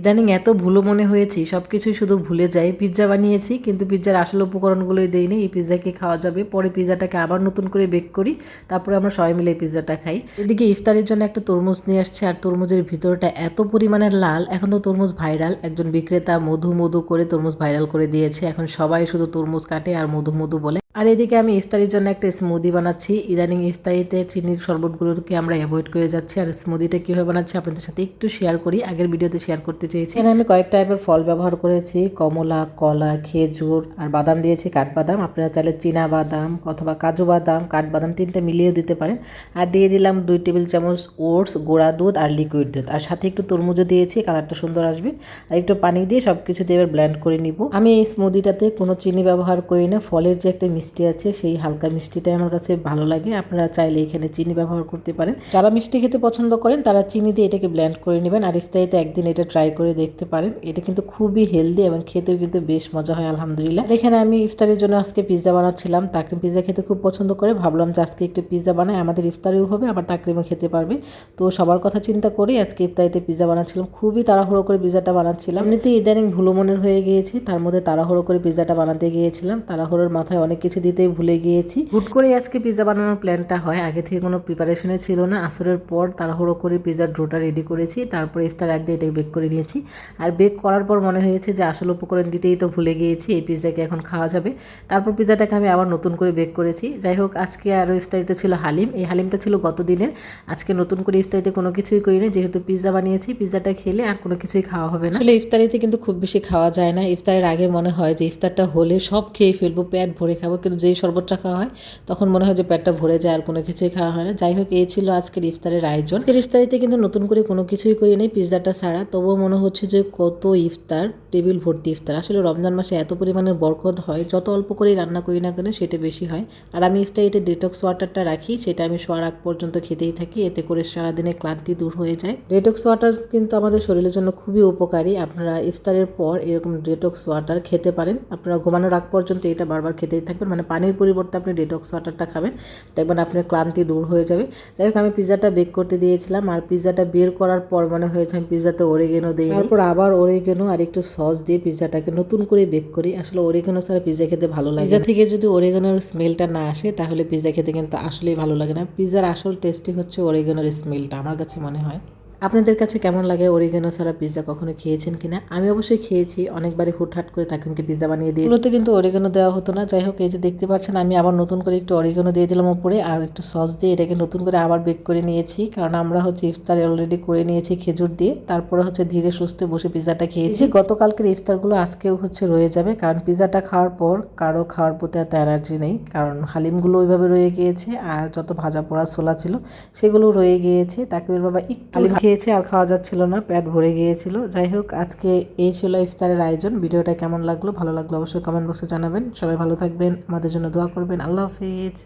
ইদানিং এত ভুলো মনে হয়েছি সব কিছুই শুধু ভুলে যাই পিৎজা বানিয়েছি, কিন্তু পিৎজার আসল উপকরণগুলোই দেইনি। এই পিৎজাকে খাওয়া যাবে। পরে পিৎজাটাকে আবার নতুন করে বেক করি, তারপরে আমরা সবাই মিলে পিৎজাটা খাই। এদিকে ইফতারের জন্য একটা তরমুজ নিয়ে আসছে, আর তরমুজের ভিতরটা এত পরিমাণের লাল, এখন তো তরমুজ ভাইরাল। একজন বিক্রেতা মধু মধু করে তরমুজ ভাইরাল করে দিয়েছে। এখন সবাই শুধু তরমুজ কাটে আর মধু মধু বলে। আর এদিকে আমি ইফতারির জন্য একটা স্মুদি বানাচ্ছি। ইদানিং ইফতারিতে চিনির শরবতগুলোকে আমরা অ্যাভয়েড করে যাচ্ছি। আর স্মুদিটা কীভাবে বানাচ্ছি আপনাদের সাথে একটু শেয়ার করি। আগের ভিডিওতে শেয়ার করতে চেয়েছি। এখানে আমি কয়েক টাইপের ফল ব্যবহার করেছি। কমলা, কলা, খেজুর আর বাদাম দিয়েছি কাঠবাদাম। আপনারা চাইলে চীনা বাদাম অথবা কাজু বাদাম কাঠবাদাম তিনটা মিলিয়েও দিতে পারেন। আর দিয়ে দিলাম দুই টেবিল চামচ ওটস, গোড়া দুধ আর লিকুইড দুধ। আর সাথে একটু তরমুজও দিয়েছি, কালারটা সুন্দর আসবে। আর একটু পানি দিয়ে সব কিছু দিয়ে এবার ব্লেন্ড করে নিব। আমি এই স্মুদিটাতে কোনো চিনি ব্যবহার করি না। ফলের যে একটা মিষ্টি আছে, সেই হালকা মিষ্টিটাই আমার কাছে ভালো লাগে। আপনারা চাইলে এখানে চিনি ব্যবহার করতে পারেন। যারা মিষ্টি খেতে পছন্দ করেন, তারা চিনি দিয়ে এটাকে ব্ল্যান্ড করে নেবেন। আর ইফতারিতে একদিন এটা ট্রাই করে দেখতে পারেন। এটা কিন্তু খুবই হেলদি এবং খেতেও কিন্তু বেশ মজা হয়, আলহামদুলিল্লাহ। এখানে আমি ইফতারের জন্য আজকে পিৎজা বানাচ্ছিলাম। তাকরিম পিৎজা খেতে খুব পছন্দ করে। ভাবলাম যে আজকে একটু পিৎজা বানাই। আমাদের ইফতারিও হবে, আবার তাকরিমও খেতে পারবে। তো সবার কথা চিন্তা করে আজকে ইফতারিতে পিৎজা বানাচ্ছিলাম। খুবই তাড়াহুড়ো করে পিৎজাটা বানাচ্ছিলাম। এমনিতে ইদানিং ভুলো মনের হয়ে গিয়েছি। তার মধ্যে তাড়াহুড়ো করে পিৎজাটা বানাতে গিয়েছিলাম। তাড়াহুড়োর মাথায় অনেক কিছু দিতেই ভুলে গিয়েছি। হুট করে আজকে পিৎজা বানানোর প্ল্যানটা হয়। আগে থেকে কোনো প্রিপারেশনে ছিল না। আসরের পর তাড়াহুড়ো করে পিৎজার ডোটা রেডি করেছি। তারপরে ইফতার আগে এটাকে বেক করে নিয়েছি। আর বেক করার পর মনে হয়েছে যে আসল উপকরণ দিতেই তো ভুলে গিয়েছি। এই পিৎজাকে এখন খাওয়া যাবে। তারপর পিৎজাটাকে আমি আবার নতুন করে বেক করেছি। যাই হোক আজকে আরও ইফতারিতে ছিল হালিম। এই হালিমটা ছিল গত দিনের আজকে নতুন করে ইফতারিতে কোনো কিছুই করি না যেহেতু পিৎজা বানিয়েছি পিৎজাটা খেলে আর কোনো কিছুই খাওয়া হবে না। আসলে ইফতারিতে কিন্তু খুব বেশি খাওয়া যায় না। ইফতারের আগে মনে হয় যে ইফতারটা হলে সব খেয়ে ফেলব পেট ভরে খাব। কিন্তু যেই শরবতটা খাওয়া হয়, তখন মনে হয় যে পেটটা ভরে যায় আর কোনো কিছুই খাওয়া হয় না। যাই হোক, এই ছিল আজকের ইফতারের আয়োজন। ইফতারিতে কিন্তু নতুন করে কোনো কিছুই করি নেই পিৎজাটা ছাড়া। তবুও মনে হচ্ছে যে কত ইফতার। টেবিল ভর্তি ইফতার। আসলে রমজান মাসে এত পরিমাণের বরকত হয়, যত অল্প করেই রান্না করি না কেন সেটা বেশি হয়। আর আমি ইফতারিতে ডিটক্স ওয়াটারটা রাখি, সেটা আমি শোয়ার আগ পর্যন্ত খেতেই থাকি, এতে করে সারাদিনে ক্লান্তি দূর হয়ে যায়। ডিটক্স ওয়াটার কিন্তু আমাদের শরীরের জন্য খুবই উপকারী। আপনারা ইফতারের পর এরকম ডেটক্স ওয়াটার খেতে পারেন। আপনারা ঘুমানোর আগ পর্যন্ত এটা বারবার খেতেই থাকবেন। মানে পানির পরিবর্তে আপনি ডিটক্স ওয়াটারটা খাবেন, দেখবেন আপনার ক্লান্তি দূর হয়ে যাবে। যাই হোক, আমি পিৎজাটা বেক করতে দিয়েছিলাম। আর পিৎজাটা বের করার পর মনে হয়েছে আমি পিৎজাতে ওরেগেনো দিই তারপর আবার ওরেগেনো আর একটু সস দিয়ে পিৎজাটাকে নতুন করে বেক করি। আসলে ওরেগানো ছাড়া পিৎজা খেতে ভালো লাগে পিৎজা থেকে যদি ওরেগানোর স্মেলটা না আসে তাহলে পিৎজা খেতে কিন্তু আসলেই ভালো লাগে না। পিৎজার আসল টেস্টই হচ্ছে ওরেগানোর স্মেলটা আমার কাছে মনে হয়। আপনাদের কাছে কেমন লাগে অরিগানো ছাড়া পিৎজা কখনো খেয়েছেন কিনা? আমি অবশ্যই খেয়েছি অনেকবারই হুটহাট করে তাকিমকে পিৎজা বানিয়ে দিয়ে এগুলোতে কিন্তু অরিগানো দেওয়া হতো না। যাই হোক এই যে দেখতে পাচ্ছেন আমি আবার নতুন করে একটু অরিগানো দিয়ে দিলাম উপরে আর একটু সস দিয়ে এটাকে নতুন করে আবার বেক করে নিয়েছি। কারণ আমরা হচ্ছে ইফতার অলরেডি করে নিয়েছি খেজুর দিয়ে। তারপরে হচ্ছে ধীরে সুস্থে বসে পিৎজাটা খেয়েছি। গতকালকের ইফতারগুলো আজকেও হচ্ছে রয়ে যাবে কারণ পিৎজাটা খাওয়ার পর কারও খাওয়ার প্রতি এত এনার্জি নেই। কারণ হালিমগুলো ওইভাবে রয়ে গিয়েছে আর যত ভাজা পোড়া ছোলা ছিল সেগুলো রয়ে গিয়েছে। তাকে বাবা একটু খেয়েছে আর খাওয়া যাচ্ছিল না, পেট ভরে গিয়েছিল। যাই হোক, আজকে এই ছিল ইফতারের আয়োজন। ভিডিওটা কেমন লাগল, ভালো লাগল অবশ্যই কমেন্ট বক্সে জানাবেন। সবাই ভালো থাকবেন, আমাদের জন্য দোয়া করবেন। আল্লাহ হাফিজ।